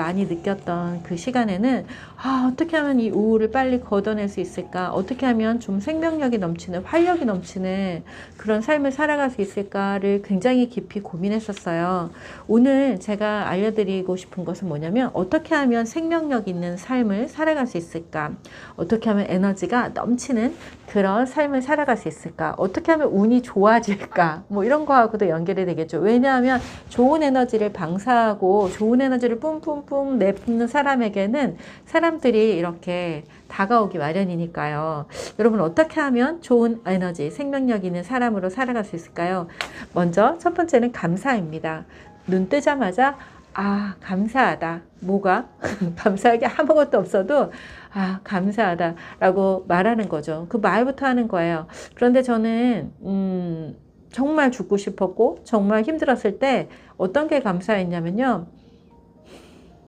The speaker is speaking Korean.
많이 느꼈던 그 시간에는 아, 어떻게 하면 이 우울을 빨리 걷어낼 수 있을까? 어떻게 하면 좀 생명력이 넘치는, 활력이 넘치는 그런 삶을 살아갈 수 있을까를 굉장히 깊이 고민했었어요. 오늘 제가 알려드리고 싶은 것은 뭐냐면 어떻게 하면 생명력 있는 삶을 살아갈 수 있을까? 어떻게 하면 에너지가 넘치는 그런 삶을 살아갈 수 있을까? 어떻게 하면 운이 좋아질까? 뭐 이런 거하고도 연결이 되겠죠. 왜냐하면 좋은 에너지를 방사하고 좋은 에너지를 뿜뿜 뿜 내뿜는 사람에게는 사람들이 이렇게 다가오기 마련이니까요. 여러분 어떻게 하면 좋은 에너지, 생명력 있는 사람으로 살아갈 수 있을까요? 먼저 첫 번째는 감사입니다. 눈 뜨자마자 아, 감사하다. 뭐가? 감사하게 아무것도 없어도 아, 감사하다. 라고 말하는 거죠. 그 말부터 하는 거예요. 그런데 저는, 음, 정말 죽고 싶었고, 정말 힘들었을 때 어떤 게 감사했냐면요.